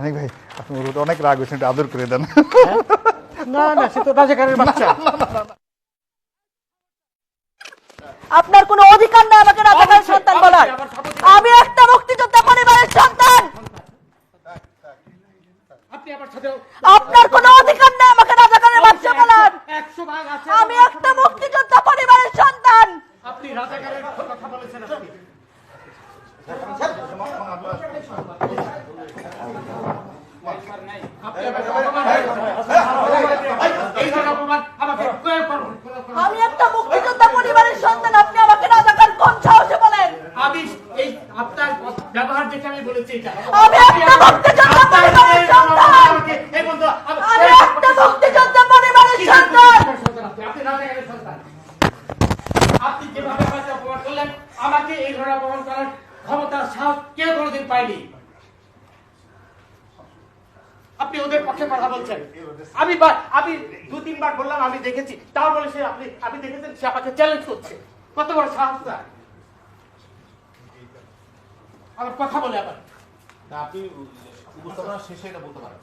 অনেক ভাই আপনি অনেক রাগ হয়েছেন আদর করে দেন। না না সে তো রাজাকারের বাচ্চা। আপনার কোনো অধিকার নেই আমাকে রাজাকারের সন্তান বলার। আমি একটা মুক্তিযোদ্ধা পরিবারের সন্তান। আপনার কোনো অধিকার নেই আমাকে রাজাকারের বাচ্চা বলার। আমি একটা মুক্তিযোদ্ধা পরিবারের সন্তান। আপনি রাজাকারের কথা বলেছেন আপনি আপনি আমাকে অপমান করেছেন। এই ধরনের অপমান আমাকে প্রয়োগ করুন। আমি একটা মুক্তিযোদ্ধা পরিবারের সন্তান আপনি আমাকে রাজাকার কোন সাহসে বলেন? আমি এই আপনার ব্যবহার দেখে আমি বলেছি এটা। আমি একটা মুক্তিযোদ্ধা পরিবারের সন্তান। আমি- একটা মুক্তিযোদ্ধা পরিবারের সন্তান। আপনি? রাজাকারের সন্তান। আপনি যেভাবে আমাকে অপমান করলেন আমাকে এই ধরনের অপমান করার ক্ষমতা সাহস কেউ কোনোদিন পায়নি। আপনি ওদের পক্ষে কথা বলছেন। আমি আমি দু, তিনবার বললাম, আমি দেখেছি। তাও বলে সে আপনি আপনি দেখেছেন, সে আমাকে চ্যালেঞ্জ করছে। কত বড় সাহস তার। আমার কথা বলে আবার। আপনি উপস্থাপনা শেষে এটা বলতে পারেন।